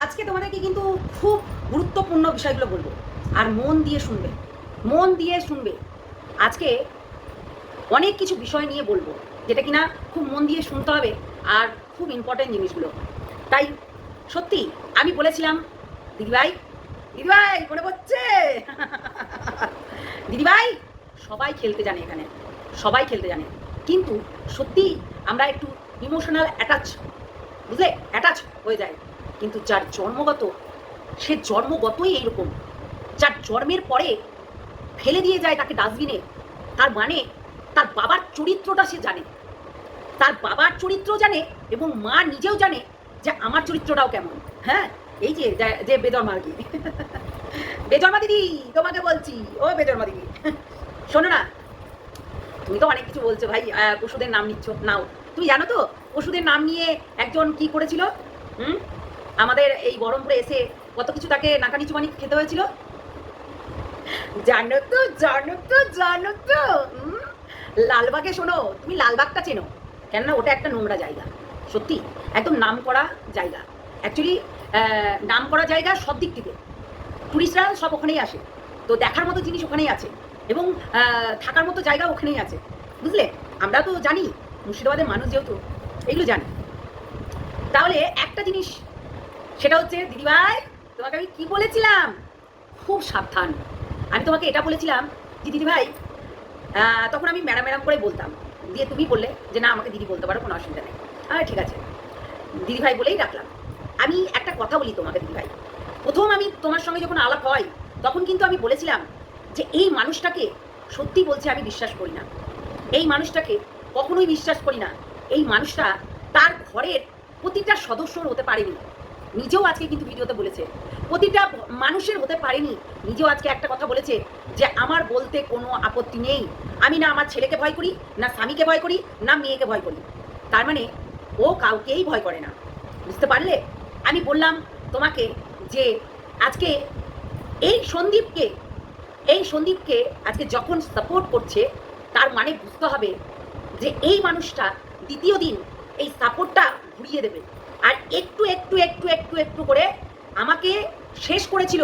আজকে তোমাদেরকে কিন্তু খুব গুরুত্বপূর্ণ বিষয়গুলো বলব। আর মন দিয়ে শুনবে। মন দিয়ে শুনবে। আজকে অনেক কিছু বিষয় নিয়ে বলব, যেটা কিনা খুব মন দিয়ে শুনতে হবে আর খুব ইম্পর্টেন্ট জিনিসগুলো। তাই সত্যি আমি বলেছিলাম, দিদিভাই দিদিভাই, মনে পড়ছে? দিদিভাই, সবাই খেলতে জানে এখানে। সবাই খেলতে জানে। কিন্তু সত্যি আমরা একটু ইমোশনাল অ্যাটাচ বুঝলে? অ্যাটাচ হয়ে যায় কিন্তু যার জন্মগত, সে জন্মগতই এইরকম। যার জন্মের পরে ফেলে দিয়ে যায় তাকে ডাস্টবিনে, তার মানে তার বাবার চরিত্রটা সে জানে। তার বাবার চরিত্র জানে এবং মা নিজেও জানে যে আমার চরিত্রটাও কেমন। হ্যাঁ? এই যে, যা- বেদরমা আর কি বেজন্মা দিদি, তোমাকে বলছি। ও বেজন্মা দিদি। শোনো না, তুমি তো অনেক কিছু বলছো ভাই। পশুদের নাম নিচ্ছ। নাও। তুমি জানো তো পশুদের নাম নিয়ে একজন কি করেছিল? হুম? আমাদের এই বহরমপুরে এসে কত কিছু তাকে নাকানি চুমানি খেতে হয়েছিল? জানো তো জানো তো জানো তো। লালবাগে শোনো, তুমি লালবাগটা চেনো। কেননা ওটা একটা নোংরা জায়গা, সত্যি। একদম নাম করা জায়গা। অ্যাকচুয়ালি নাম করা জায়গা সব দিক থেকে। টুরিস্টরা সব ওখানেই আসে। তো দেখার মতো জিনিস ওখানেই আছে। এবং থাকার মতো জায়গা ওখানেই আছে। বুঝলে? আমরা তো জানি, মুর্শিদাবাদের মানুষ যেহেতু, এগুলো জানি। তাহলে একটা জিনিস সেটা হচ্ছে, দিদিভাই, তোমাকে আমি কি বলেছিলাম? খুব সাবধান। আমি তোমাকে এটা বলেছিলাম যে, দিদিভাই তখন আমি ম্যাডাম ম্যাডাম করে বলতাম। দিয়ে তুমি বললে যে, না, আমাকে দিদি বলতে পারো, কোনো অসুবিধা নেই। হ্যাঁ ঠিক আছে। দিদিভাই বলেই রাখলাম আমি একটা কথা বলি তোমাকে, দিদিভাই। প্রথম আমি তোমার সঙ্গে যখন আলাপ হয়, তখন কিন্তু আমি বলেছিলাম যে, এই মানুষটাকে সত্যি বলছে আমি বিশ্বাস করি না। এই মানুষটাকে কখনোই বিশ্বাস করি না। এই মানুষটা তার ঘরের প্রতিটা সদস্যর হতে পারেনি। নিজেও আজকে কিন্তু ভিডিওতে বলেছে। প্রতিটা মানুষের হতে পারেনি, নিজেও আজকে একটা কথা বলেছে যে আমার বলতে কোনো আপত্তি নেই। আমি না আমার ছেলেকে ভয় করি, না স্বামীকে ভয় করি, না মেয়েকে ভয় করি। তার মানে ও কাউকেই ভয় করে না। বুঝতে পারলে? আমি বললাম তোমাকে যে আজকে এই সন্দীপকে এই সন্দীপকে আজকে যখন সাপোর্ট করছে, তার মানে বুঝতে হবে যে এই মানুষটা দ্বিতীয় দিন এই সাপোর্টটা ঘুরিয়ে দেবে। আর একটু একটু একটু একটু একটু করে আমাকে শেষ করেছিল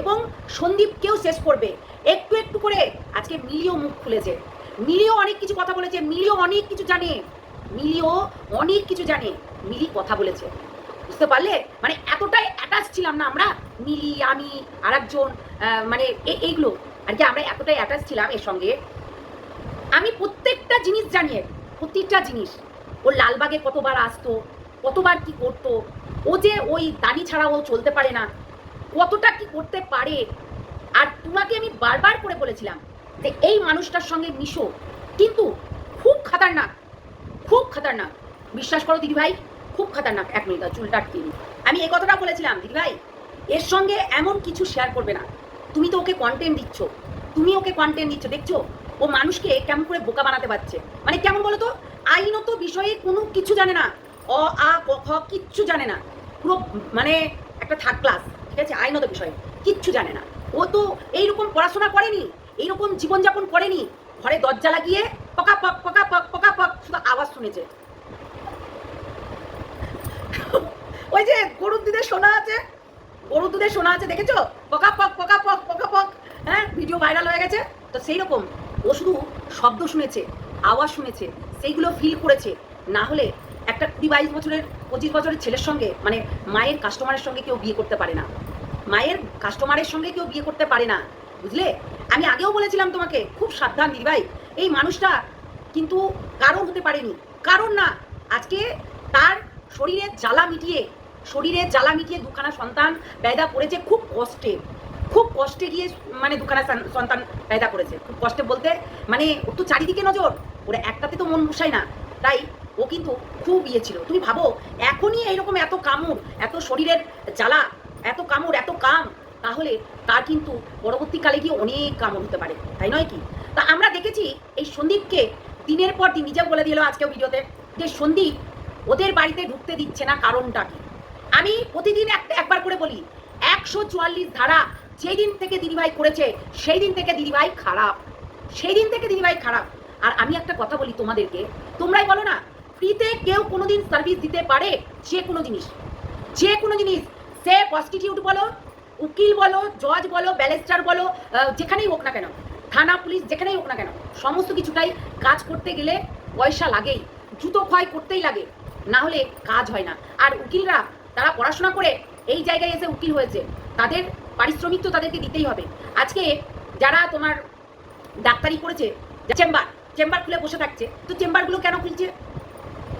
এবং সন্দীপকেও শেষ করবে। একটু একটু করে আজকে মিলিও মুখ খুলেছে। মিলিও অনেক কিছু কথা বলেছে মিলিও অনেক কিছু জানে মিলিও অনেক কিছু জানে মিলি কথা বলেছে। বুঝতে পারলে? মানে এতটাই অ্যাটাচ ছিলাম না আমরা মিলি আমি আর একজন মানে এইগুলো। আর কি আমরা এতটাই অ্যাটাচ ছিলাম এর সঙ্গে। আমি প্রত্যেকটা জিনিস জানিয়ে এর, প্রত্যেকটা জিনিস। ও লালবাগে কতবার আসতো কতবার কি করতো? ও যে ওই দাড়ি ছাড়া ও চলতে পারে না। কতটা কি করতে পারে? আর তোমাকে আমি বারবার করে বলেছিলাম যে এই মানুষটার সঙ্গে মিশো। কিন্তু খুব খাতারনাক খুব খাতারনাক। বিশ্বাস করো দিদিভাই খুব খাতারনাক। এক মিনিট দাও, চুলটা আটকে আমি এই কথাটা বলেছিলাম দিদিভাই এর সঙ্গে এমন কিছু শেয়ার করবে না। তুমি তো ওকে কন্টেন্ট দিচ্ছ। তুমি ওকে কন্টেন্ট দিচ্ছ দেখছ? ও মানুষকে কেমন করে বোকা বানাতে পারছে। মানে কেমন বলো তো? আইনত বিষয়ে কোনো কিছু জানে না। অ, আ, ক, খ কিচ্ছু জানে না। পুরো মানে একটা থার্ড ক্লাস ঠিক আছে? আইনত বিষয়ে। কিচ্ছু জানে না। ও তো এইরকম পড়াশোনা করেনি, এইরকম জীবনযাপন করেনি। ঘরে দরজা লাগিয়ে পকা, পক পকা পক পকা, পক, শুধু আওয়াজ শুনেছে। ওই যে গরুর দুধের সোনা আছে? গরুর দুধের সোনা আছে, দেখেছ? পকা, পক পকা পক পকা, পক হ্যাঁ? ভিডিও ভাইরাল হয়ে গেছে। তো সেই রকম ও শুধু শব্দ শুনেছে, আওয়াজ শুনেছে, সেইগুলো ফিল করেছে। না হলে একটা কুড়ি বাইশ বছরের, পঁচিশ বছরের ছেলের সঙ্গে মানে মায়ের কাস্টমারের সঙ্গে কেউ বিয়ে করতে পারে না। মায়ের কাস্টমারের সঙ্গে কেউ বিয়ে করতে পারে না, বুঝলে? আমি আগেও বলেছিলাম তোমাকে, খুব সাবধান দিদিভাই, এই মানুষটা কিন্তু কারণ হতে পারেনি। কারণ না। আজকে তার শরীরের জ্বালা মিটিয়ে, শরীরের জ্বালা মিটিয়ে দুখানা সন্তান পেদা করেছে, খুব কষ্টে। খুব কষ্টে গিয়ে মানে দুখানা সন্তান পেদা করেছে। খুব কষ্টে বলতে মানে ওর তো চারিদিকে নজর, ওরা একটাতে তো মন বসায় না। তাই ও কিন্তু খুব ইয়ে ছিল। তুমি ভাবো, এখনই এইরকম এত কামড়, এত শরীরের জ্বালা, এত কামড়, এত কাম, তাহলে তার কিন্তু পরবর্তীকালে গিয়ে অনেক কামড় হতে পারে, তাই নয় কি? তা আমরা দেখেছি এই সন্দীপকে দিনের পর দিন, নিজেও বলে দিল আজকে ভিডিওতে, যে সন্দীপ ওদের বাড়িতে ঢুকতে দিচ্ছে না কারণটা কি? আমি প্রতিদিন একটা একবার করে বলি, একশো চুয়াল্লিশ ধারা যেই দিন থেকে দিদিভাই করেছে, সেই দিন থেকে দিদিভাই খারাপ, সেই দিন থেকে দিদিভাই খারাপ। আর আমি একটা কথা বলি তোমাদেরকে। তোমরাই বলো না ফ্রিতে কেউ কোনোদিন সার্ভিস দিতে পারে যে কোনো জিনিস। যে কোনো জিনিস। সে প্রস্টিটিউট বলো, উকিল বলো জজ বলো ব্যালেস্টার বলো যেখানেই হোক না কেন, থানা পুলিশ যেখানেই হোক না কেন, সমস্ত কিছুটাই কাজ করতে গেলে পয়সা লাগেই জুতো ক্ষয় করতেই লাগে, না হলে কাজ হয় না। আর উকিলরা, তারা পড়াশোনা করে এই জায়গায় এসে উকিল হয়েছে, তাদের পারিশ্রমিক তো তাদেরকে দিতেই হবে। আজকে যারা তোমার ডাক্তারি করেছে চেম্বার চেম্বার খুলে বসে থাকছে। তো চেম্বারগুলো কেন খুলছে?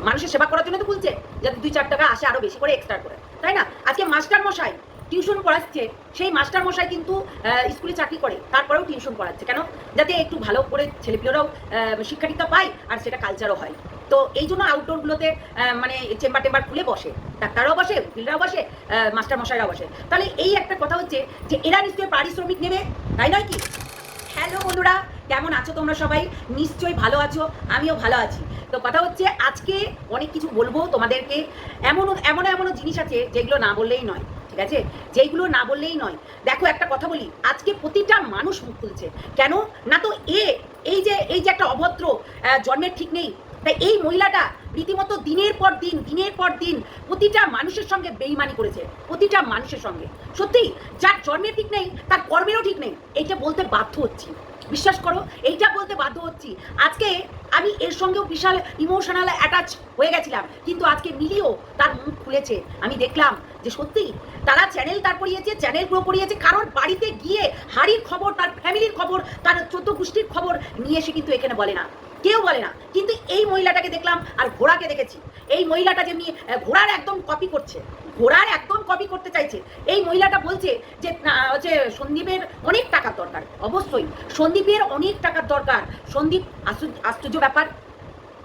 মানুষের সেবা করার জন্য তো খুলছে যাতে দুই চার টাকা আসে আরও বেশি করে এক্সট্রা করে। তাই না? আজকে মাস্টার মশাই টিউশন পড়াচ্ছে সেই মাস্টার মশাই কিন্তু স্কুলে চাকরি করে তারপরেও টিউশন পড়াচ্ছে। কেন? যাতে একটু ভালো করে ছেলেপিলেরাও আহ, শিক্ষা দীক্ষা পায় আর সেটা কালচারও হয়। তো এই জন্য আউটডোরগুলোতে মানে চেম্বার টেম্বার খুলে বসে ডাক্তাররাও বসে উকিলরাও বসে মাস্টার মশাইরাও বসে। তাহলে এই একটা কথা হচ্ছে যে এরা নিশ্চয়ই পারিশ্রমিক নেবে তাই নয় কি? হ্যালো বন্ধুরা, কেমন আছো তোমরা সবাই? নিশ্চয়ই ভালো আছো, আমিও ভালো আছি। তো কথা হচ্ছে, আজকে অনেক কিছু বলব তোমাদেরকে। এমন এমন এমন জিনিস আছে যেগুলো না বললেই নয়, ঠিক আছে? যেইগুলো না বললেই নয়। দেখো, একটা কথা বলি, আজকে প্রতিটা মানুষ মুখ খুলছে। কেন? না তো এ, এই যে এই যে একটা অভদ্র জন্মের ঠিক নেই তাই এই মহিলাটা রীতিমতো দিনের পর দিন, দিনের পর দিন প্রতিটা মানুষের সঙ্গে বেইমানি করেছে, প্রতিটা মানুষের সঙ্গে। সত্যি, যার জন্মের ঠিক নেই, তার কর্মেরও ঠিক নেই, এইটা বলতে বাধ্য হচ্ছি। বিশ্বাস করো, এইটা বলতে বাধ্য হচ্ছি। আজকে আমি এর সঙ্গেও বিশাল ইমোশনাল অ্যাটাচ হয়ে গেছিলাম, কিন্তু আজকে মিলিও তার মুখ খুলেছে। আমি দেখলাম যে সত্যি, তারা চ্যানেল তার করিয়েছে চ্যানেল গ্রো করিয়েছে কারণ বাড়িতে গিয়ে হাড়ির খবর, তার ফ্যামিলির খবর, তার চোদ্দ গোষ্ঠীর খবর নিয়ে এসে কিন্তু এখানে বলে না। কেউ বলে না। কিন্তু এই মহিলাটাকে দেখলাম আর ঘোড়াকে দেখেছি। এই মহিলাটা যেমনি ঘোড়ার একদম কপি করছে। ঘোড়ার একদম কপি করতে চাইছে। এই মহিলাটা বলছে যে হচ্ছে সন্দীপের অনেক টাকার দরকার, অবশ্যই। সন্দীপের অনেক টাকার দরকার। সন্দীপ, আশ্চর্য- ব্যাপার।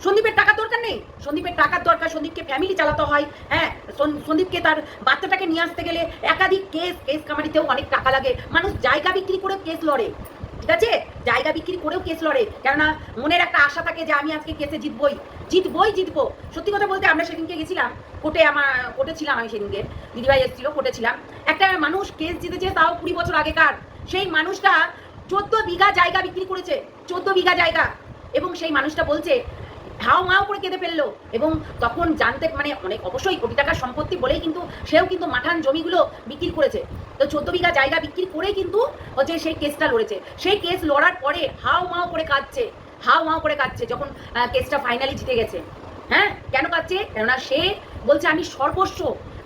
সন্দীপের টাকার দরকার নেই। সন্দীপের টাকার দরকার, সন্দীপকে ফ্যামিলি চালাতে হয়। হ্যাঁ সন- সন্দীপকে তার বাচ্চাটাকে নিয়ে আসতে গেলে একাধিক কেস কেস কামারিতেও অনেক টাকা লাগে। মানুষ জায়গা বিক্রি করে কেস লড়ে। ঠিক আছে? জায়গা বিক্রি করেও কেস লড়ে। কেননা মনের একটা আশা থাকে যে আমি আজকে কেসে জিতবই। জিতবই জিতবো। সত্যি কথা বলতে আমরা সেদিনকে গেছিলাম। কোর্টে আমার, কোর্টে ছিলাম আমি সেদিনকে। দিদিভাই এসেছিল, কোর্টে ছিলাম। একটা মানুষ কেস জিতেছে তাও কুড়ি বছর আগেকার। সেই মানুষটা চোদ্দ বিঘা জায়গা বিক্রি করেছে। চোদ্দ বিঘা জায়গা। এবং সেই মানুষটা বলছে হাও মাও করে কেঁদে ফেলল। এবং তখন জানতে মানে অনেক অবশ্যই কোটি টাকার সম্পত্তি বলেই কিন্তু সেও কিন্তু মাঠান জমিগুলো বিক্রি করেছে। তো চোদ্দ বিঘা জায়গা বিক্রি করেই কিন্তু হচ্ছে সেই কেসটা লড়েছে। সেই কেস লড়ার পরে হাও মাও করে কাঁদছে। হাও মাও করে কাঁদছে যখন কেসটা ফাইনালি জিতে গেছে। হ্যাঁ? কেন কাঁদছে? কেননা সে বলছে, আমি সর্বস্ব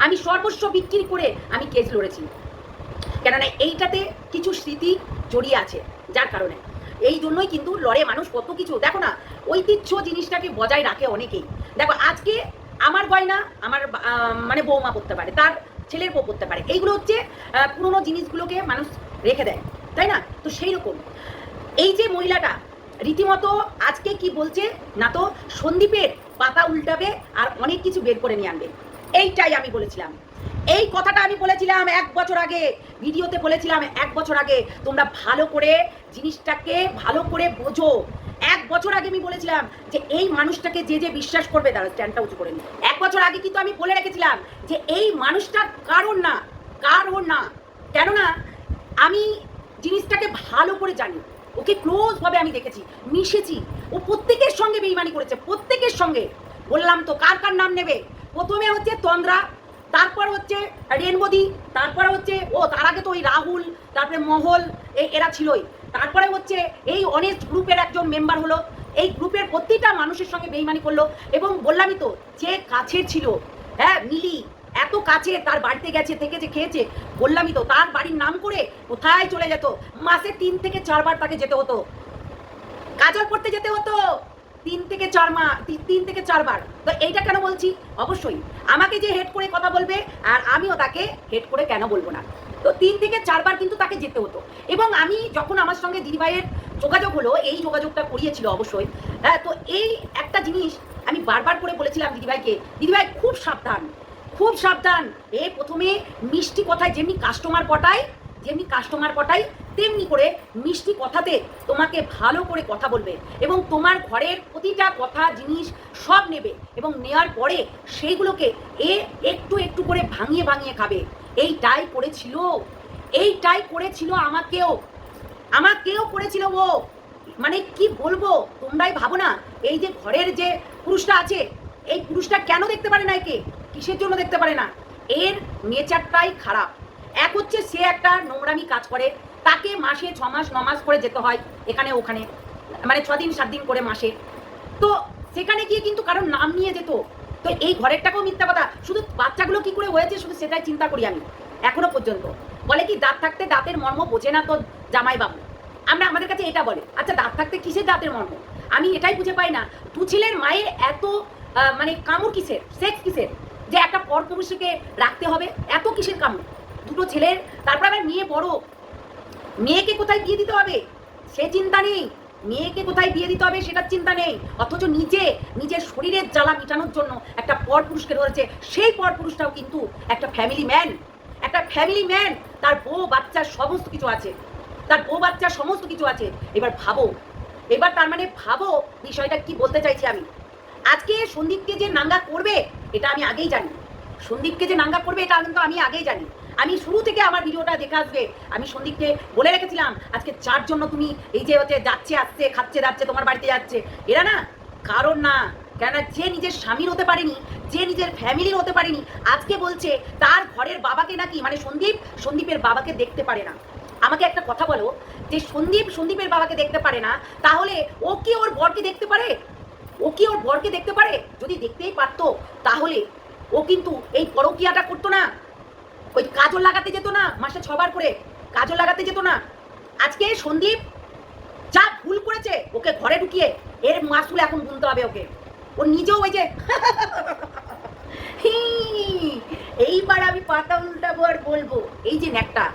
আমি সর্বস্ব বিক্রি করে আমি কেস লড়েছি। কেননা এইটাতে কিছু স্মৃতি জড়িয়ে আছে, যার কারণে। এই জন্যই কিন্তু লড়ে মানুষ কত কিছু। দেখো না, ঐতিহ্য জিনিসটাকে বজায় রাখে অনেকেই। দেখো, আজকে আমার গয়না, আমার মানে বৌমা পড়তে পারে, তার ছেলের বউ পড়তে পারে। এইগুলো হচ্ছে পুরনো জিনিসগুলোকে মানুষ রেখে দেয়, তাই না? তো সেই রকম। এই যে মহিলাটা, রীতিমতো আজকে কি বলছে না তো, সন্দীপের পাতা উল্টাবে আর অনেক কিছু বের করে নিয়ে আনবে। এইটাই আমি বলেছিলাম। এই কথাটা আমি বলেছিলাম এক বছর আগে, ভিডিওতে বলেছিলাম এক বছর আগে, তোমরা ভালো করে জিনিসটাকে ভালো করে বোঝো। এক বছর আগে আমি বলেছিলাম যে এই মানুষটাকে যে যে বিশ্বাস করবে তারা স্ট্যান্ডটা উঁচু করে এক বছর আগে কিন্তু আমি বলে রেখেছিলাম যে এই মানুষটা কারণ না কারণ না। কেননা, আমি জিনিসটাকে ভালো করে জানি। ওকে ক্লোজভাবে আমি দেখেছি, মিশেছি। ও প্রত্যেকের সঙ্গে বেইমানি করেছে, প্রত্যেকের সঙ্গে। বললাম তো, কার কার নাম নেবে? প্রথমে হচ্ছে তন্দ্রা তারপর হচ্ছে রেনবদি তারপরে হচ্ছে, ও তার আগে তো ওই রাহুল, তারপরে মহল এরা ছিলই। তারপরে হচ্ছে এই অনেস্ট গ্রুপের একজন মেম্বার হলো। এই গ্রুপের প্রতিটা মানুষের সঙ্গে বেইমানি করল। এবং বললামই তো, যে কাছের ছিল হ্যাঁ মিলি, এত কাছে তার বাড়িতে গেছে থেকে যে খেয়েছে, বললামই তো, তার বাড়ির নাম করে কোথায় চলে যেত? মাসে তিন থেকে চারবার তাকে যেতে হতো। কাজল পড়তে যেতে হতো। তিন থেকে চার মা তিন থেকে চারবার। তো এইটা কেন বলছি? অবশ্যই। আমাকে যে হেড করে কথা বলবে, আর আমিও তাকে হেড করে কেন বলব না? তো তিন থেকে চারবার কিন্তু তাকে যেতে হতো। এবং আমি যখন আমার সঙ্গে দিদিভাইয়ের যোগাযোগ হলো, এই যোগাযোগটা করিয়েছিল অবশ্যই। হ্যাঁ তো এই একটা জিনিস আমি বারবার করে বলেছিলাম দিদিভাইকে, দিদিভাই, খুব সাবধান খুব সাবধান। এ প্রথমে মিষ্টি কথায় যেমনি কাস্টমার পটায় যেমনি কাস্টমার পটাই, তেমনি করে মিষ্টি কথাতে তোমাকে ভালো করে কথা বলবে এবং তোমার ঘরের প্রতিটা কথা, জিনিস সব নেবে এবং নেওয়ার পরে সেইগুলোকে এ একটু একটু করে ভাঙিয়ে ভাঙিয়ে খাবে। এইটাই করেছিল। এইটাই করেছিল আমাকেও। আমাকেও করেছিল ও। মানে কি বলব, তোমরাই ভাবো না, এই যে ঘরের যে পুরুষটা আছে, এই পুরুষটা কেন দেখতে পারে না একে? কিসের জন্য দেখতে পারে না? এর নেচারটাই খারাপ। এক হচ্ছে সে একটা নোংরামি কাজ করে, তাকে মাসে ছ মাস, ন মাস করে যেতে হয় এখানে, ওখানে মানে ছ দিন, সাত দিন করে মাসে। তো সেখানে গিয়ে কিন্তু কারোর নাম নিয়ে যেত। তো এই ঘরেরটাকেও মিথ্যা কথা, শুধু বাচ্চাগুলো কি করে হয়েছে শুধু সেটাই চিন্তা করি আমি, এখনও পর্যন্ত। বলে কি, দাঁত থাকতে দাঁতের মর্ম বোঝে না তো জামাই বাবু আমরা, আমাদের কাছে এটা বলে আচ্ছা দাঁত থাকতে কিসের দাঁতের মর্ম? আমি এটাই বুঝে পাই না, দু ছেলের মায়ের এত মানে কামড় কিসের, সেক্স কিসের? যে একটা পরপুরুষকে রাখতে হবে, এত কিসের কামড়? দুটো ছেলের, তারপর আবার মেয়ে বড়। মেয়েকে কোথায় দিয়ে দিতে হবে? সে চিন্তা নেই। মেয়েকে কোথায় বিয়ে দিতে হবে সেটার চিন্তা নেই। অথচ নিজে, নিজের শরীরের জ্বালা মেটানোর জন্য একটা পর পুরুষকে ধরেছে। সেই পর পুরুষটাও কিন্তু একটা ফ্যামিলি ম্যান একটা ফ্যামিলি ম্যান তার বউ বাচ্চার সমস্ত কিছু আছে। তার বউ বাচ্চার সমস্ত কিছু আছে। এবার ভাবো। এবার তার মানে ভাবো বিষয়টা কি বলতে চাইছি আমি। আজকে সন্দীপকে যে নাঙ্গা করবে, এটা আমি আগেই জানি। সন্দীপকে যে নাঙ্গা করবে, এটা কিন্তু আমি আগেই জানি। আমি শুরু থেকে আমার ভিডিওটা দেখে আসবে। আমি সন্দীপকে বলে রেখেছিলাম, আজকে যার জন্য তুমি এই যে হচ্ছে যাচ্ছে, আসছে, খাচ্ছে যাচ্ছে তোমার বাড়িতে যাচ্ছে। এরা না কারণ না, কেননা যে নিজের স্বামীর হতে পারেনি, যে নিজের ফ্যামিলির হতে পারেনি, আজকে বলছে তার ঘরের বাবাকে নাকি মানে সন্দীপ, সন্দীপের বাবাকে দেখতে পারে না। আমাকে একটা কথা বলো, যে সন্দীপ সন্দীপের বাবাকে দেখতে পারে না, তাহলে ও কি ওর বরকে দেখতে পারে? ও কি ওর বরকে দেখতে পারে? যদি দেখতেই পারতো, তাহলে ও কিন্তু এই পরকিয়াটা করতো না। ওই কাজল লাগাতে যেত না, মাসে ছবার করে। কাজল লাগাতে যেত না। আজকে সন্দীপ যা ভুল করেছে, ওকে ঘরে ঢুকিয়ে এর মাসুল এখন গুনতে হবে ওকে। ও নিজেও ওই যে এইবার আমি পাতা উল্টাবো আর বলব। এই যে ন্যাকটা,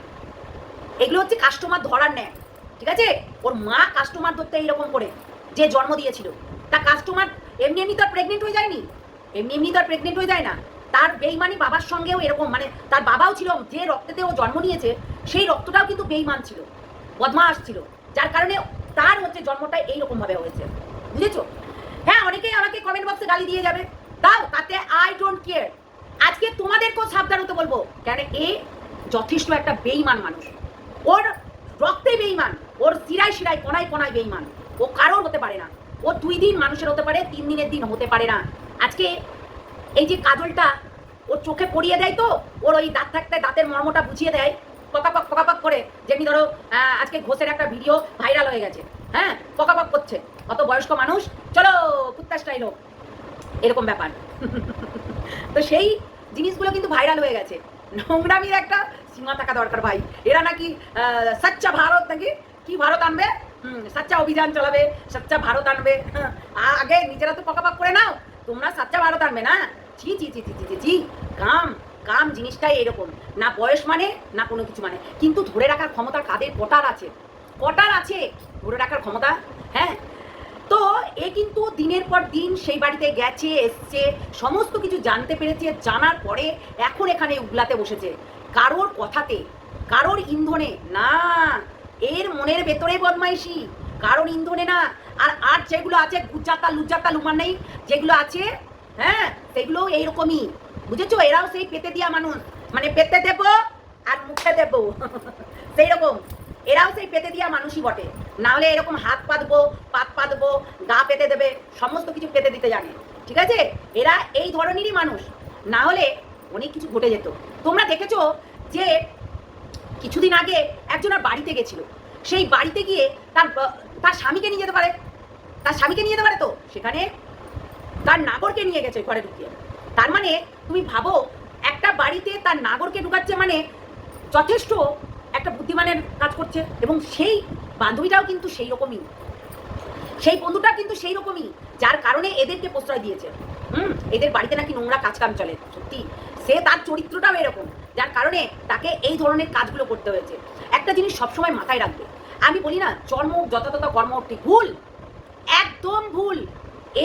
এগুলো হচ্ছে কাস্টমার ধরার ন্যাক, ঠিক আছে? ওর মা কাস্টমার ধরতে এইরকম করে, যে জন্ম দিয়েছিল। তা কাস্টমার এমনি এমনি তো আর প্রেগনেন্ট হয়ে যায়নি? এমনি এমনি তো আর প্রেগনেন্ট হয়ে যায় না। তার বেইমানি বাবার সঙ্গেও এরকম মানে তার বাবাও ছিল, যে রক্তেতে ও জন্ম নিয়েছে, সেই রক্তটাও কিন্তু বেইমান ছিল বদমাস ছিল, যার কারণে তার হচ্ছে জন্মটা এইরকম ভাবে হয়েছে, বুঝেছ? হ্যাঁ অনেকেই আমাকে কমেন্ট বক্সে গালি দিয়ে যাবে তাও তাতে আই ডোন্ট কেয়ার আজকে তোমাদেরকেও সাবধান হতে বলব, কেন এ যথেষ্ট একটা বেইমান মানুষ, ওর রক্তে বেইমান, ওর শিরায় শিরায়, কণায় কণায় বেইমান, ও কারোর হতে পারে না, ও দুই দিন মানুষের হতে পারে, তিন দিনের দিন হতে পারে না, আজকে এই যে কাজলটা, ওর চোখে পড়িয়ে দেয় তো, ওর ওই দাঁত থাকতে দাঁতের মর্মটা বুঝিয়ে দেয়, পকাপক পকাপক করে, যেমনি ধরো আজকে ঘোষের একটা ভিডিও ভাইরাল হয়ে গেছে হ্যাঁ? পকাপক করছে, অত বয়স্ক মানুষ, চলো কুত্তা স্টাইল এরকম ব্যাপার। তো সেই জিনিসগুলো কিন্তু ভাইরাল হয়ে গেছে। নোংরামির একটা সীমা থাকা দরকার ভাই। এরা নাকি সাচ্চা ভারত নাকি? কি ভারত আনবে? সাচ্চা অভিযান চালাবে, সাচ্চা ভারত আনবে। আগে নিজেরা তো পকাপাক করে নাও, তোমরা সাচ্চা ভারত আনবে না? জি জি জি জি জি জি জি। কাম কাম জিনিসটাই এরকম। না বয়স মানে না কোনো কিছু মানে। কিন্তু ধরে রাখার ক্ষমতা কাদের? কটার আছে? কটার আছে? ধরে রাখার ক্ষমতা? হ্যাঁ? তো এ কিন্তু দিনের পর দিন সেই বাড়িতে গেছে, এসছে, সমস্ত কিছু জানতে পেরেছে, জানার পরে এখন এখানে উগলাতে বসেছে। কারোর কথাতে, কারোর ইন্ধনে, না, এর মনের ভেতরে বদমাইশি। কারোর ইন্ধনে না। আর আর যেগুলো আছে গুজাতা লুজাতা লুমান নেই, যেগুলো আছে হ্যাঁ সেগুলো এইরকমই। বুঝেছ? এরাও সেই পেতে দিয়া মানুষ। মানে পেতে দেবো আর মুখে দেবো। সেই রকম এরাও সেই পেতে দিয়া মানুষই বটে। না হলে এরকম হাত পাতবো, পাত পাতবো, গা পেতে দেবে, সমস্ত কিছু পেতে দিতে জানে। ঠিক আছে? এরা এই ধরনেরই মানুষ। না হলে অনেক কিছু ঘটে যেত। তোমরা দেখেছ যে কিছুদিন আগে একজনের বাড়িতে গেছিল। সেই বাড়িতে গিয়ে তার তার স্বামীকে নিয়ে যেতে পারে। তার স্বামীকে নিয়ে যেতে পারে তো? সেখানে তার নাগরকে নিয়ে গেছে ঘরে ঢুকিয়ে। তার মানে তুমি ভাবো, একটা বাড়িতে তার নাগরকে ঢুকাচ্ছে মানে যথেষ্ট একটা বুদ্ধিমানের কাজ করছে এবং সেই বান্ধবীটাও কিন্তু সেই রকমই। সেই বন্ধুটা কিন্তু সেই রকমই, যার কারণে এদেরকে প্রশ্রয় দিয়েছে। হুম, এদের বাড়িতে নাকি নোংরা কাজ কাম চলে, সত্যি। সে তার চরিত্রটাও এরকম, যার কারণে তাকে এই ধরনের কাজগুলো করতে হয়েছে। একটা জিনিস সবসময় মাথায় রাখবে, আমি বলি না জন্ম যথাযথ কর্ম ঠিক ভুল, একদম ভুল।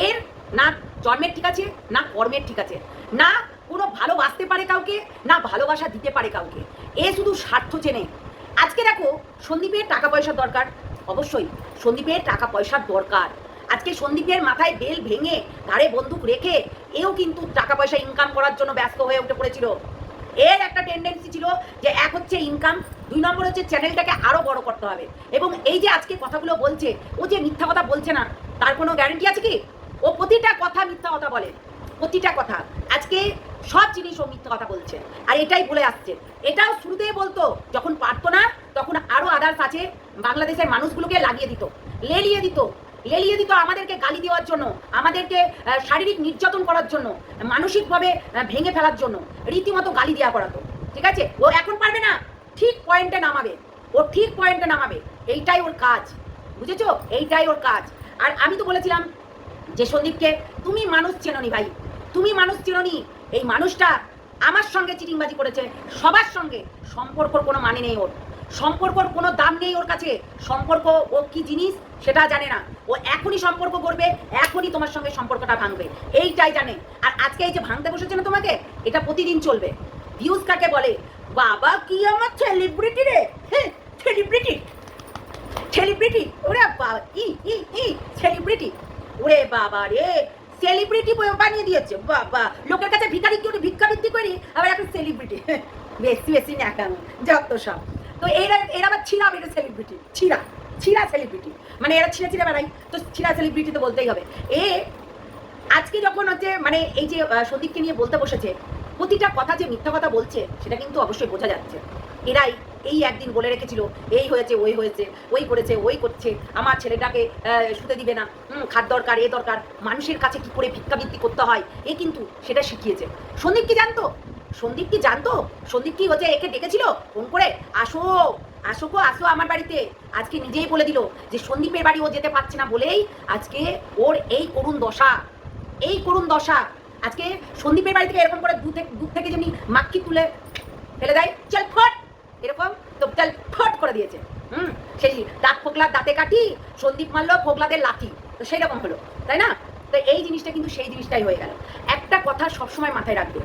এর না জন্মের ঠিক আছে, না কর্মের ঠিক আছে। না কোনো ভালোবাসতে পারে কাউকে, না ভালোবাসা দিতে পারে কাউকে। এ শুধু স্বার্থ চেনে। আজকে দেখো, সন্দীপের টাকা পয়সার দরকার। অবশ্যই, সন্দীপের টাকা পয়সার দরকার। আজকে সন্দীপের মাথায় বেল ভেঙে ঘাড়ে বন্দুক রেখে এও কিন্তু টাকা পয়সা ইনকাম করার জন্য ব্যস্ত হয়ে উঠে পড়েছিল। এর একটা টেন্ডেন্সি ছিল যে এক হচ্ছে ইনকাম দুই নম্বর হচ্ছে চ্যানেলটাকে আরও বড় করতে হবে। এবং এই যে আজকে কথাগুলো বলছে, ও যে মিথ্যা কথা বলছে না, তার কোনো গ্যারেন্টি আছে কি? ও প্রতিটা কথা মিথ্যা কথা বলে। প্রতিটা কথা। আজকে সব জিনিস ও মিথ্যা কথা বলছে। আর এটাই বলে আসছে। এটাও শুরুতেই বলতো, যখন পারতো না, তখন আরও আদার্স আছে, বাংলাদেশের মানুষগুলোকে লাগিয়ে দিত, লেলিয়ে দিত লেলিয়ে দিত আমাদেরকে গালি দেওয়ার জন্য, আমাদেরকে শারীরিক নির্যাতন করার জন্য, মানসিকভাবে ভেঙে ফেলার জন্য, রীতিমতো গালি দেওয়া করাতো। ঠিক আছে? ও এখন পারবে না। ঠিক পয়েন্টে নামাবে। ও ঠিক পয়েন্টে নামাবে। এইটাই ওর কাজ। বুঝেছ? এইটাই ওর কাজ। আর আমি তো বলেছিলাম যে সন্দীপকে তুমি মানুষ চেননি ভাই, তুমি মানুষ চেননি। এই মানুষটা আমার সঙ্গে চিটিংবাজি করেছে, সবার সঙ্গে। সম্পর্কর কোনো মানে নেই ওর। সম্পর্কর কোনো দাম নেই ওর কাছে। সম্পর্ক ও কি জিনিস সেটা জানে না। ও এখনই সম্পর্ক করবে, এখনই তোমার সঙ্গে সম্পর্কটা ভাঙবে। এইটাই জানে। আর আজকে এই যে ভাঙতে বসেছে না তোমাকে, এটা প্রতিদিন চলবে। ভিউজ কাকে বলে? বাবা কি আমার সেলিব্রিটি রে? সেলিব্রিটি সেলিব্রিটি ওরে বাবা, ই ই ই সেলিব্রিটি ওরে বাবা রে সেলিব্রিটি বানিয়ে দিয়েছে, বাবা। লোকের কাছে ভিখারি কি ভিক্ষা করি, আবার এখন সেলিব্রিটি বেশি বেশি ন্যাকাম যত সব। তো এরা এরা আবার ছিঁড়া এটা সেলিব্রিটি ছিঁড়া ছিঁড়া সেলিব্রিটি মানে এরা ছিঁড়া ছিঁড়া বেড়াই তো ছিঁড়া সেলিব্রিটি তো বলতেই হবে। এ, আজকে যখন হচ্ছে মানে এই যে সন্দীপকে নিয়ে বলতে বসেছে, প্রতিটা কথা যে মিথ্যা কথা বলছে, সেটা কিন্তু অবশ্যই বোঝা যাচ্ছে। এরাই এই একদিন বলে রেখেছিল, এই হয়েছে, ওই হয়েছে, ওই করেছে, ওই করছে, আমার ছেলেটাকে শুতে দিবে না। খাট দরকার, এ দরকার। মানুষের কাছে কি করে ভিক্ষাবৃত্তি করতে হয়? এ কিন্তু সেটা শিখিয়েছে। সন্দীপ কি জানতো? সন্দীপ কি জানতো? সন্দীপ কি হচ্ছে, একে ডেকেছিল? ফোন করে, আসো আসো গো, আসো আমার বাড়িতে। আজকে নিজেই বলে দিল যে, সন্দীপের বাড়ি ও যেতে পারছে না বলেই আজকে ওর এই করুণ দশা, এই করুণ দশা। আজকে সন্দীপের বাড়ি থেকে এরকম করে দূর থেকে থেকে যেমনি মাক্কি তুলে ফেলে দেয়, চল ফট! এরকম তোপটাল ফট করে দিয়েছে। হুম, সেই দাঁত ফোকলার দাঁতে কাটি সন্দীপ মারলো ফোকলাদের লাঠি, তো সেই রকম হলো, তাই না? তো এই জিনিসটা কিন্তু সেই জিনিসটাই হয়ে গেল। একটা কথা সবসময় মাথায় রাখবে।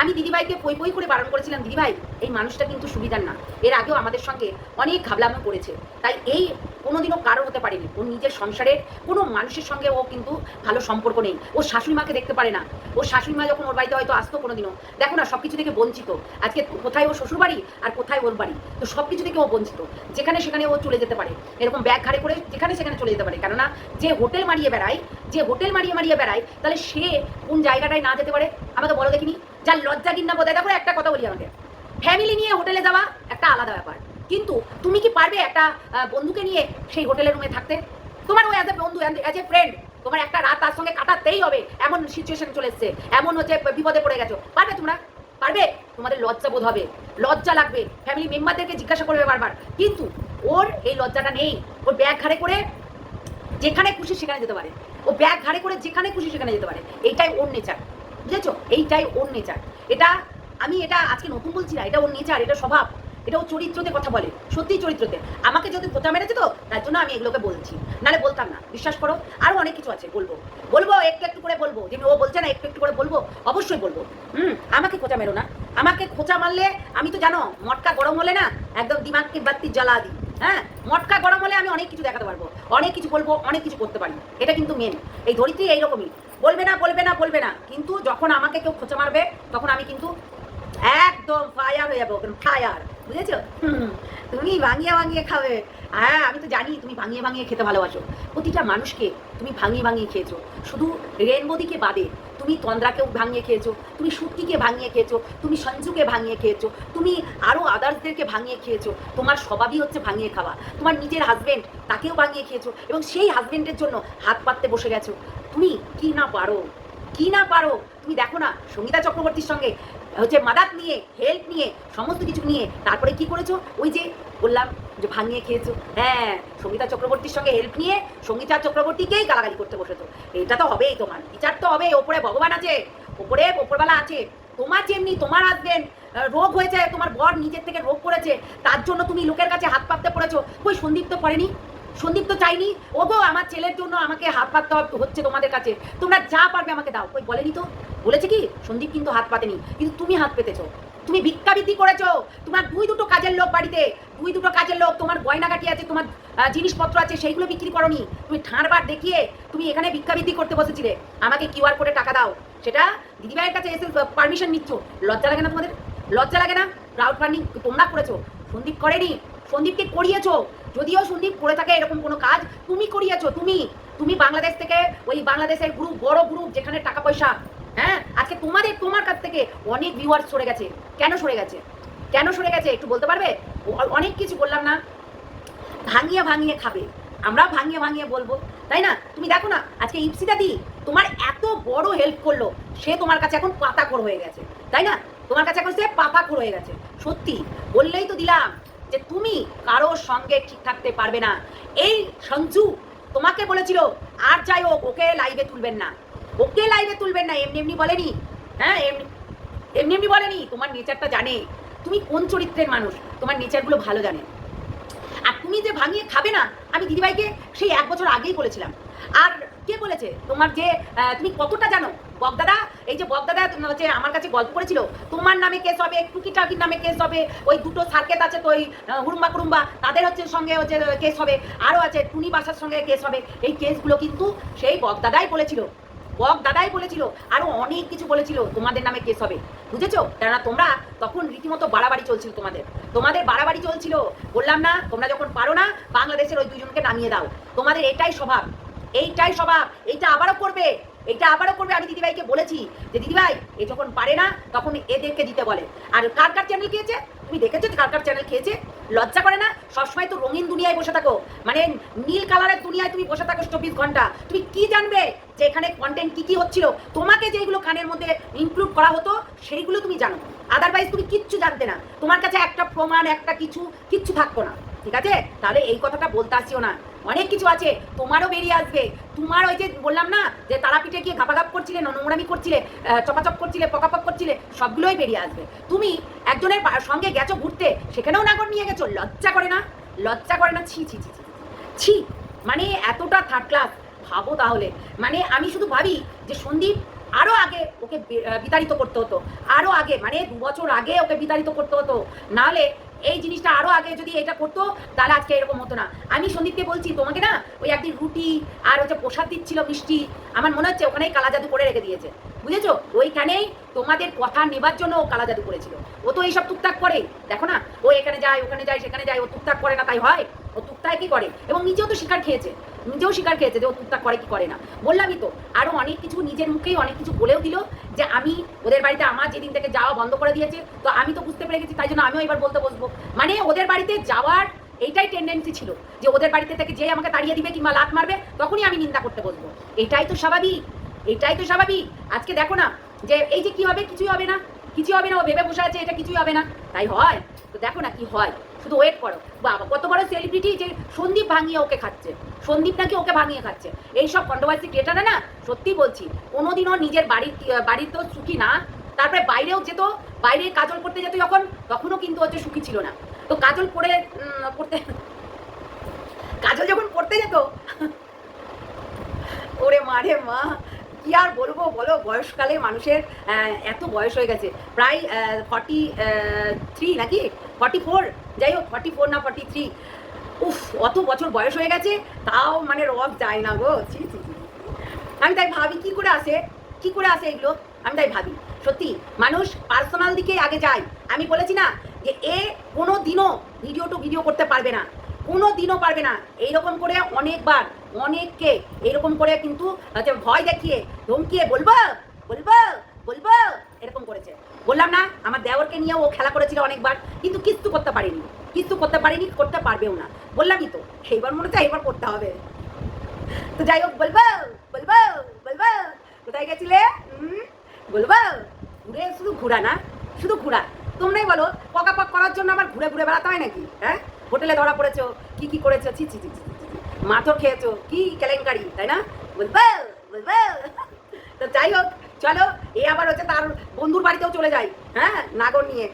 আমি দিদিভাইকে পই পই করে বারণ করেছিলাম, দিদিভাই এই মানুষটা কিন্তু সুবিধার না। এর আগেও আমাদের সঙ্গে অনেক ঘাবলামো করেছে। তাই এই কোনোদিনও কারও হতে পারেনি। ও নিজের সংসারের কোনো মানুষের সঙ্গে ও কিন্তু ভালো সম্পর্ক নেই। ও শাশুড়ি মাকে দেখতে পারে না। ও শাশুড়ি মা যখন ওর বাড়িতে হয়তো আসতো কোনোদিনও, দেখো না সব কিছু থেকে বঞ্চিত। আজকে কোথায় ও শ্বশুর বাড়ি আর কোথায় ওর বাড়ি? তো সব কিছু থেকে ও বঞ্চিত। যেখানে সেখানে ও চলে যেতে পারে। এরকম ব্যাগ ঘাড়ে করে যেখানে সেখানে চলে যেতে পারে। কেননা যে হোটেল মারিয়ে বেড়ায়, যে হোটেল মারিয়ে মারিয়ে বেড়ায়, তাহলে সে কোন জায়গাটায় না যেতে পারে? আমাকে বলো দেখিনি? যার লজ্জা কিনা বোধ হয় দেখো একটা কথা বলি আমাকে। ফ্যামিলি নিয়ে হোটেলে যাওয়া একটা আলাদা ব্যাপার। কিন্তু তুমি কি পারবে একটা বন্ধুকে নিয়ে সেই হোটেলের রুমে থাকতে? তোমার ওই এ বন্ধু অ্যাজ এ ফ্রেন্ড তোমার একটা রাত তার সঙ্গে কাটাতেই হবে, এমন সিচুয়েশন চলে এসছে, এমন হচ্ছে বিপদে পড়ে গেছো। পারবে তোমরা? পারবে? তোমাদের লজ্জা বোধ হবে। লজ্জা লাগবে। ফ্যামিলি মেম্বারদেরকে জিজ্ঞাসা করবে বারবার। কিন্তু ওর এই লজ্জাটা নেই। ওর ব্যাগ ঘাড়ে করে যেখানে খুশি সেখানে যেতে পারে। ও ব্যাগ ঘাড়ে করে যেখানে খুশি সেখানে যেতে পারে। এইটাই ওর নেচার বুঝেছ? এইটাই ওর নেচার এটা আমি এটা আজকে নতুন বলছি না, এটা ওর নেচার, এটা স্বভাব, এটা ও চরিত্রতে কথা বলে, সত্যি চরিত্রতে। আমাকে যদি খোঁচা মেরেছে তো, তার জন্য আমি এগুলোকে বলছি। নাহলে বলতাম না, বিশ্বাস করো আরও অনেক কিছু আছে, বলব। বলব, একটু একটু করে বলব, যেমনি ও বলছে না, একটু একটু করে বলব, অবশ্যই বলব। হুম, আমাকে খোঁচা মেরো না। আমাকে খোঁচা মারলে, আমি তো জানো, মটকা গরম হলে না, একদম দিমাগকে বাত্তি জ্বালা দিই। হ্যাঁ মটকা গরম হলে আমি অনেক কিছু দেখাতে পারব, অনেক কিছু বলব, অনেক কিছু করতে পারি। এটা কিন্তু মেন এই ধরিত্রী এইরকমই। বলবে না বলবে না বলবে না। কিন্তু যখন আমাকে কেউ খোঁচা মারবে, তখন আমি কিন্তু একদম ফায়ার হয়ে যাব ফায়ার বুঝেছ? তুমি ভাঙিয়ে ভাঙিয়ে খাবে। হ্যাঁ আমি তো জানি তুমি ভাঙিয়ে ভাঙিয়ে খেতে ভালোবাসো। প্রতিটা মানুষকে তুমি ভাঙিয়ে ভাঙিয়ে খেয়েছো। শুধু রেনবোদিকে বাদে তুমি তন্দ্রাকেও ভাঙিয়ে খেয়েছো, তুমি সুটকিকে ভাঙিয়ে খেয়েছো, তুমি সঞ্জুকে ভাঙিয়ে খেয়েছো, তুমি আরও আদার্সদেরকে ভাঙিয়ে খেয়েছো। তোমার স্বভাবই হচ্ছে ভাঙিয়ে খাওয়া। তোমার নিজের হাজবেন্ড তাকেও ভাঙিয়ে খেয়েছো এবং সেই হাজবেন্ডের জন্য হাত পাততে বসে গেছো। তুমি কি না পারো? কি না পারো? তুমি দেখো না, সঙ্গীতা চক্রবর্তীর সঙ্গে হচ্ছে মাদাত নিয়ে হেল্প নিয়ে, সমস্ত কিছু নিয়ে, তারপরে কি করেছ? ওই যে বললাম যে ভাঙিয়ে খেয়েছো। হ্যাঁ সঙ্গীতা চক্রবর্তীর সঙ্গে হেল্প নিয়ে সঙ্গীতা চক্রবর্তীকেই গালাগালি করতে বসেছো। এটা তো হবেই তোমার। বিচার তো হবে ওপরে ভগবান আছে। ওপরে ওপরবেলা আছে। তোমার যেমনি তোমার হাজবেন্ড রোগ হয়েছে, তোমার বর নিজের থেকে রোগ করেছে, তার জন্য তুমি লোকের কাছে হাত পাততে পড়েছো। ওই সন্দীপ তো করেনি সন্দীপ তো চাইনি। ও গো আমার ছেলের জন্য আমাকে হাত পাততে হচ্ছে তোমাদের কাছে। তোমরা যা পারবে আমাকে দাও। ওই বলেনি তো? বলেছে কি? সন্দীপ কিন্তু হাত পাতেনি। কিন্তু তুমি হাত পেতেছো। তুমি ভিক্ষাবৃত্তি করেছ। তোমার দুই দুটো কাজের লোক বাড়িতে। দুই দুটো কাজের লোক, তোমার গয়নাগাটি আছে, তোমার জিনিসপত্র আছে, সেইগুলো বিক্রি করনি। তুমি ঠাঁড়বার দেখিয়ে তুমি এখানে ভিক্ষাবৃত্তি করতে বসেছিলে। আমাকে কিউআর কোডে টাকা দাও। সেটা দিদিভাইয়ের কাছে এসে পারমিশন নিচ্ছ। লজ্জা লাগে না তোমাদের? লজ্জা লাগে না? ক্রাউড ফান্ডিং তোমরা করেছ। সন্দীপ করেনি। সন্দীপকে করিয়েছো। যদিও সন্দীপ করে থাকে এরকম কোনো কাজ, তুমি করিয়েছো, তুমি তুমি বাংলাদেশ থেকে ওই বাংলাদেশের গ্রুপ বড় গ্রুপ যেখানে টাকা পয়সা হ্যাঁ? আজকে তোমাদের, তোমার কাছ থেকে অনেক ভিউয়ার্স সরে গেছে। কেন সরে গেছে? কেন সরে গেছে? একটু বলতে পারবে? অনেক কিছু বললাম না। ভাঙিয়ে ভাঙিয়ে খাবে। আমরা ভাঙিয়ে ভাঙিয়ে বলব, তাই না? তুমি দেখো না, আজকে ইপসিতা দি তোমার এত বড় হেল্প করল, সে তোমার কাছে এখন পাতাখোর হয়ে গেছে, তাই না? তোমার কাছে এখন সে পাতাখোর হয়ে গেছে। সত্যি, বললেই তো দিলাম। যে তুমি কারোর সঙ্গে ঠিক থাকতে পারবে না। এই সঞ্জু তোমাকে বলেছিল, আর যাই হোক, ওকে লাইভে তুলবেন না। ওকে লাইভে তুলবেন না, এমনি এমনি বলেনি। হ্যাঁ এমনি এমনি এমনি বলেনি। তোমার নেচারটা জানে। তুমি কোন চরিত্রের মানুষ? তোমার নেচারগুলো ভালো জানে। আর তুমি যে ভাঙিয়ে খাবে না, আমি দিদিভাইকে সেই এক বছর আগেই বলেছিলাম। আর কে বলেছে? তোমার যে তুমি কতটা জানো? বগদাদা, এই যে বগদাদা হচ্ছে আমার কাছে গল্প করেছিল, তোমার নামে কেস হবে টুকি টাকির নামে কেস হবে, ওই দুটো সার্কেট আছে তো ওই হুড়ুম্বা কুড়ুম্বা তাদের হচ্ছে সঙ্গে হচ্ছে কেস হবে আরও আছে টুনি বাসার সঙ্গে কেস হবে, এই কেসগুলো কিন্তু সেই বগদাদাই বলেছিল বক দাদাই বলেছিল, আরও অনেক কিছু বলেছিল, তোমাদের নামে কেস হবে, বুঝেছ? কেননা তোমরা তখন রীতিমতো বাড়াবাড়ি চলছিল তোমাদের তোমাদের বাড়াবাড়ি চলছিল, বললাম না, তোমরা যখন পারো না, বাংলাদেশের ওই দুজনকে নামিয়ে দাও, তোমাদের এটাই স্বভাব এইটাই স্বভাব, এইটা আবারও করবে এটা আবারও করবে। আমি দিদিভাইকে বলেছি যে, দিদিভাই, এ যখন পারে না, তখন এদেরকে দিতে বলে। আর কার কার চ্যানেল খেয়েছে? তুমি দেখেছ কার কার চ্যানেল খেয়েছে? লজ্জা করে না? সবসময় তো রঙিন দুনিয়ায় বসে থাকো। মানে নীল কালারের দুনিয়ায় তুমি বসে থাকো চব্বিশ ঘণ্টা। তুমি কি জানবে যে এখানে কন্টেন্ট কি কি হচ্ছিল? তোমাকে যেগুলো কানের মধ্যে ইনক্লুড করা হতো, সেইগুলো তুমি জানো। আদারওয়াইজ তুমি কিচ্ছু জানতে না। তোমার কাছে একটা প্রমাণ, একটা কিছু, কিচ্ছু থাকতো না। ঠিক আছে? তাহলে এই কথাটা বলতে আসিও না। অনেক কিছু আছে, তোমারও বেরিয়ে আসবে। তোমার ওই যে বললাম না, যে তারাপীঠে গিয়ে ঘাপাঘাপ করছিলে, নোংরামি করছিলে চপাচপ করছিলে, পকাপক করছিলে, সবগুলোই বেরিয়ে আসবে। তুমি একজনের সঙ্গে গেছো ঘুরতে, সেখানেও নাগর নিয়ে গেছো, লজ্জা করে না? লজ্জা করে না? ছি ছি ছি ছি ছি। ছি মানে এতটা থার্ড ক্লাস ভাবো তাহলে। মানে আমি শুধু ভাবি যে সন্দীপ আরও আগে ওকে বিতাড়িত করতে হতো। আরও আগে মানে দু বছর আগে ওকে বিতাড়িত করতে হতো। নাহলে এই জিনিসটা আরও আগে যদি এটা করতো, তাহলে আজকে এরকম হতো না। আমি সন্দীপকে বলছি, তোমাকে না ওই একদিন রুটি আর হচ্ছে প্রসাদ দিচ্ছিল মিষ্টি, আমার মনে হচ্ছে ওখানেই কালা জাদু করে রেখে দিয়েছে। বুঝেছ? ওইখানেই তোমাদের কথা নেবার জন্য ও কালা জাদু করেছিল। ও তো এইসব টুকটাক করে। দেখো না, ও এখানে যায়, ওখানে যায়, সেখানে যায়, ও টুকটাক করে না, তাই হয়? ও টুকটাক কি করে? এবং নিজেও তো শিকার খেয়েছে। নিজেও স্বীকার খেয়েছে যে ও টুকটাক করে কি করে না। বললামই তো আরও অনেক কিছু নিজের মুখেই অনেক কিছু বলেও দিল যে আমি ওদের বাড়িতে আমার যেদিন থেকে যাওয়া বন্ধ করে দিয়েছে, তো আমি তো বুঝতে পেরে গেছি, তাই জন্য আমিও এবার বলতে বসবো। মানে ওদের বাড়িতে যাওয়ার এইটাই টেন্ডেন্সি ছিল, যে ওদের বাড়িতে থেকে যে আমাকে তাড়িয়ে দিবে কিংবা লাত মারবে, তখনই আমি নিন্দা করতে বসবো। এটাই তো স্বাভাবিক, এটাই তো স্বাভাবিক। আজকে দেখো না, যে এই যে কি হবে, কিছুই হবে না, কিছুই হবে না, ও ভেবে বসে আছে, এটা কিছুই হবে না। তাই হয়, তো দেখো না কি হয়। শুধু ওয়েট করো। বাবা, কত বড় সেলিব্রিটি যে সন্দীপ ভাঙিয়ে ওকে খাচ্ছে। সন্দীপ নাকি ওকে ভাঙিয়ে খাচ্ছে। এইসব কন্ট্রোভার্সি ক্রিয়েটারে না, সত্যি বলছি, কোনোদিনও নিজের বাড়ির বাড়ির তো সুখী না। তারপরে বাইরেও যেত, বাইরে কাজল করতে যেত যখন, তখনও কিন্তু হচ্ছে সুখী ছিল না। তো কাজল পরে পড়তে কাজল যখন পড়তে যেত, ওরে মারে মা, কি আর বলব বলো, বয়সকালে মানুষের এত বয়স হয়ে গেছে। প্রায় ফর্টি থ্রি নাকি? ফর্টি ফোর যাই হোক ফর্টি ফোর না ফর্টি থ্রি উফ, অত বছর বয়স হয়ে গেছে, তাও মানে রব যায় না গো। আমি তাই ভাবি, কি করে আসে? কি করে আসে এগুলো? আমি তাই ভাবি, সত্যি, মানুষ পার্সোনাল দিকে আগে যায়। আমি বলেছি না যে এ কোনো দিনও ভিডিও টু ভিডিও করতে পারবে না। কোনো দিনও পারবে না। এইরকম করে অনেকবার, অনেককে এইরকম করে কিন্তু ভয় দেখিয়ে, ধমকিয়ে, বলব বলব বলব, এরকম করেছে। বললাম না আমার দেওরকে নিয়ে ও খেলা করেছিল অনেকবার কিন্তু কিচ্ছু করতে পারিনি। কিচ্ছু করতে পারিনি করতে পারবেও না। বললামই তো সেইবার মনে হচ্ছে এইবার করতে হবে। তো যাই হোক বলব বলব বলব। কোথায় গেছিলে? বলব ঘুরে শুধু ঘোরা না শুধু ঘোরা। তোমরাই বলো পকাপক করার জন্য আবার ঘুরে ঘুরে বেড়াতে হয় নাকি? হ্যাঁ? হোটেলে ধরা পড়েছো কি কি করেছ? ছি ছি, ছি। মাথর খেয়েছো কি কেলেঙ্কারি তাই না? বলব বলব। তো যাই হোক চলো, এ আবার হচ্ছে তার বন্ধুর বাড়িতেও চলে যাই। হ্যাঁ নাগর নিয়ে।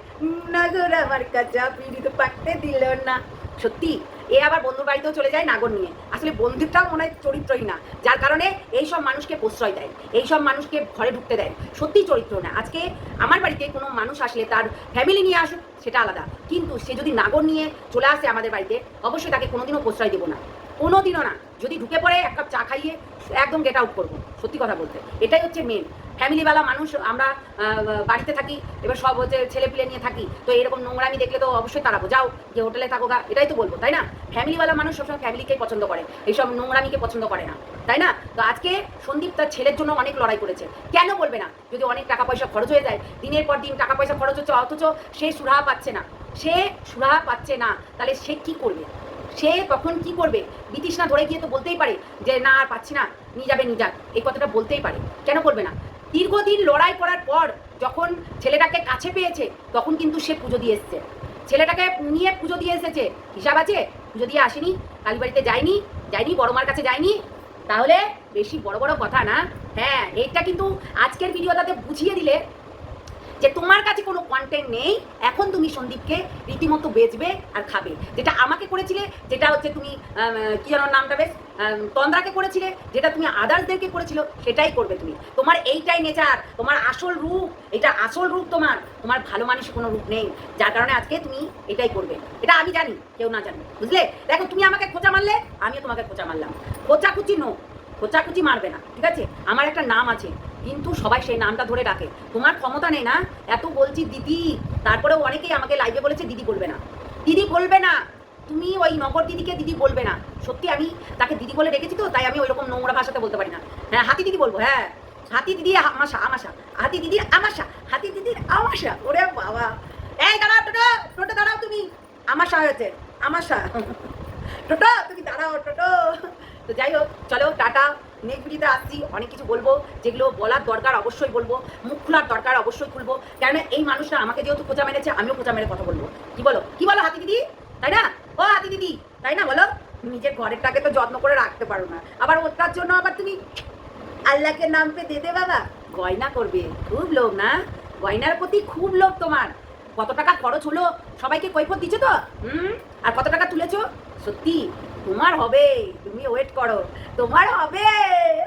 নাগর আমার কাছে পিড়ি তো পাকতে দিল না। সত্যি, এ আবার বন্ধুর বাড়িতেও চলে যায় নাগর নিয়ে। আসলে বন্ধুটাও মনে হয় চরিত্রই না, যার কারণে এইসব মানুষকে প্রশ্রয় দেয়, এইসব মানুষকে ঘরে ঢুকতে দেয়। সত্যি চরিত্র না। আজকে আমার বাড়িতে কোনো মানুষ আসলে তার ফ্যামিলি নিয়ে আসুক, সেটা আলাদা। কিন্তু সে যদি নাগর নিয়ে চলে আসে আমাদের বাড়িতে, অবশ্যই তাকে কোনোদিনও প্রশ্রয় দেবো না। কোনোদিনও না। যদি ঢুকে পড়ে, এক কাপ চা খাইয়ে একদম গেট আউট করব। সত্যি কথা বলতে। এটাই হচ্ছে মেন ফ্যামিলিওয়ালা মানুষ, আমরা বাড়িতে থাকি, এবার সব হচ্ছে ছেলে পিলে নিয়ে থাকি, তো এরকম নোংরামি দেখলে তো অবশ্যই তাড়াবো যাও যে হোটেলে থাকো গা, এটাই তো বলব, তাই না? ফ্যামিলিওয়ালা মানুষ সবসময় ফ্যামিলিকেই পছন্দ করে, এইসব নোংরামিকে পছন্দ করে না, তাই না? তো আজকে সন্দীপ তার ছেলের জন্য অনেক লড়াই করেছে। কেন বলবে না? যদি অনেক টাকা পয়সা খরচ হয়ে যায়, দিনের পর দিন টাকা পয়সা খরচ হচ্ছে, অথচ সে সুরাহা পাচ্ছে না। সে সুরাহা পাচ্ছে না। তাহলে সে কি করবে? সে তখন কি করবে? বিতৃষ্ণা ধরে গিয়ে তো বলতেই পারে যে, না, আর পাচ্ছি না। নিয়ে যাবে, নিয়ে যাক। এই কথাটা বলতেই পারে। কেন করবে না? দীর্ঘদিন লড়াই করার পর যখন ছেলেটাকে কাছে পেয়েছে, তখন কিন্তু সে পুজো দিয়ে এসছে। ছেলেটাকে নিয়ে পুজো দিয়ে এসেছে। হিসাব আছে? পুজো দিয়ে আসেনি। কালীবাড়িতে যায়নি যায়নি, বড় মার কাছে যায়নি। তাহলে বেশি বড় বড় কথা না। হ্যাঁ এইটা কিন্তু আজকের ভিডিওটাতে বুঝিয়ে দিলে যে তোমার কাছে কোনো কন্টেন্ট নেই, এখন তুমি সন্দীপকে রীতিমতো বেচবে আর খাবে। যেটা আমাকে করেছিলে, যেটা হচ্ছে তুমি কি যেন নামটা বেশ তন্দ্রাকে করেছিলে, যেটা তুমি আদার্সদেরকে করেছিল, সেটাই করবে তুমি। তোমার এইটাই নেচার তোমার আসল রূপ, এটা আসল রূপ তোমার। তোমার ভালো মানুষের কোনো রূপ নেই, যার কারণে আজকে তুমি এটাই করবে। এটা আমি জানি, কেউ না জানি, বুঝলে? দেখো, তুমি আমাকে খোঁচা মারলে, আমিও তোমাকে খোঁচা মারলাম। খোঁচাকুচি নো খোঁচাকুচি মারবে না, ঠিক আছে? আমার একটা নাম আছে কিন্তু সবাই সেই নামটা ধরে ডাকে তোমার ক্ষমতা নেই না? এত বলছি দিদি। তারপরেও অনেকেই আমাকে লাইভে বলেছে, দিদি বলবে না। দিদি বলবে না? তুমি ওই নগর দিদিকে দিদি বলবে না। সত্যি আমি তাকে দিদি বলে রেখেছি তো, তাই আমি ওই রকম নোংরা ভাষাতে বলতে পারি না। হ্যাঁ হাতি দিদি বলব হ্যাঁ। হাতি দিদি আমাশা আমাশা। হাতি দিদির আমাশা, হাতি দিদির আমাশা। ওরে বাবা। এই, দাঁড়াও, টোটো টোটো দাঁড়াও তুমি। আমাশা হয়েছে, আমাশা। টোটো, তুমি দাঁড়াও, টোটো। তো যাই হোক, চলো, টাটা। নেক্সট আসছি, অনেক কিছু বলব, যেগুলো বলার দরকার অবশ্যই বলব, মুখ খোলার দরকার অবশ্যই খুলবো কেন এই মানুষটা আমাকে যেহেতু খোঁচা মেরেছে, আমিও খোঁচা মেরে কথা বলব। কি বলো? কি বলো হাতি দিদি? তাই না? ও হাতি দিদি, তাই না বলো? নিজের ঘরেরটাকে তো যত্ন করে রাখতে পারো না। আবার ওটার জন্য আবার তুমি আল্লাহকে নাম পে দে দে বাবা। গয়না করবে, খুব লোভ না? গয়নার প্রতি খুব লোভ তোমার। কত টাকা খরচ হলো? সবাইকে কৈফত দিচ্ছ তো? হুম? আর কত টাকা তুলেছো? সত্যি? তোমার হবে, তুমি ওয়েট করো। তোমার হবে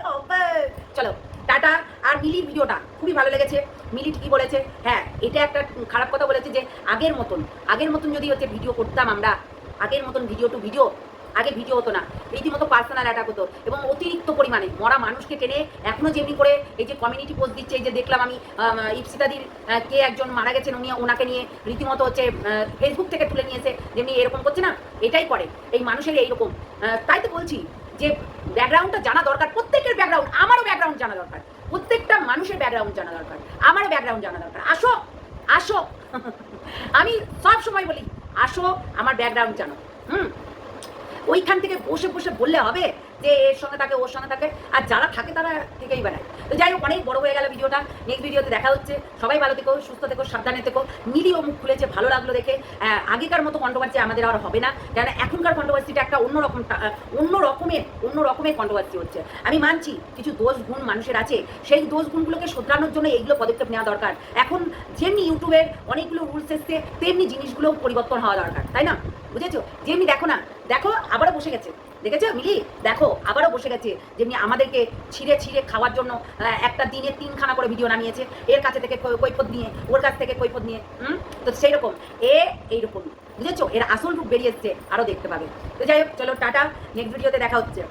হবে। চলো, টাটা। আর মিলির ভিডিওটা খুবই ভালো লেগেছে। মিলি ঠিকই বলেছে। হ্যাঁ এটা একটা খারাপ কথা বলেছে যে আগের মতন আগের মতন যদি হচ্ছে ভিডিও করতাম আমরা, আগের মতন ভিডিও টু ভিডিও আগে ভিডিও হতো না। রীতিমতো পার্সোনাল অ্যাটাক হতো এবং অতিরিক্ত পরিমাণে মরা মানুষকে টেনে এখনও যেমনি করে এই যে কমিউনিটি পোস্ট দিচ্ছে, এই যে দেখলাম আমি ইপসিতাদির কে একজন মারা গেছেন উনি ওনাকে নিয়ে রীতিমতো হচ্ছে ফেসবুক থেকে তুলে নিয়েছে, যেমনি এরকম করছে না? এটাই করে। এই মানুষের এইরকম। তাই তো বলছি যে ব্যাকগ্রাউন্ডটা জানা দরকার, প্রত্যেকের ব্যাকগ্রাউন্ড আমারও ব্যাকগ্রাউন্ড জানা দরকার। প্রত্যেকটা মানুষের ব্যাকগ্রাউন্ড জানা দরকার। আমারও ব্যাকগ্রাউন্ড জানা দরকার। আসো আসো। আমি সব সময় বলি, আসো, আমার ব্যাকগ্রাউন্ড জানো। হুম? ওইখান থেকে বসে বসে বললে হবে? যে এর সঙ্গে থাকে ওর সঙ্গে থাকে আর যারা থাকে তারা থেকেই বেড়ায়। তো যাই হোক, অনেক বড় হয়ে গেল ভিডিওটা। নেক্সট ভিডিওতে দেখা হচ্ছে। সবাই ভালো থেকো, সুস্থ থেকো, সাবধানে থেকো। মিলিও মুখ খুলেছে, ভালো লাগল দেখে। আগেকার মতো কন্ট্রোভার্সি আমাদের আর হবে না। কারণ এখনকার কন্ট্রোভার্সিটা একটা অন্যরকম অন্য রকমের অন্য রকমের কন্ট্রোভার্সি হচ্ছে। আমি মানছি কিছু দোষ গুণ মানুষের আছে। সেই দোষ গুণগুলোকে শোধরানোর জন্য এইগুলো পদক্ষেপ নেওয়া দরকার। এখন যেমনি ইউটিউবের অনেকগুলো রুলস এসছে, তেমনি জিনিসগুলো পরিবর্তন হওয়া দরকার। তাই না? বুঝেছ? যেমনি দেখো না, দেখো আবারও বসে গেছে। দেখেছ? মিলি, দেখো, আবারও বসে গেছে যেমনি আমাদেরকে ছিঁড়ে ছিঁড়ে খাওয়ার জন্য একটা দিনে তিনখানা করে ভিডিও নামিয়েছে। এর কাছে থেকে কৈফত নিয়ে, ওর কাছ থেকে কৈফত নিয়ে, হুম? তো সেই রকম এ এইরকম বুঝেছ? এর আসল রূপ বেরিয়ে এসছে, আরও দেখতে পাবে। তো যাই হোক, চলো, টাটা নেক্সট ভিডিওতে দেখা হচ্ছে।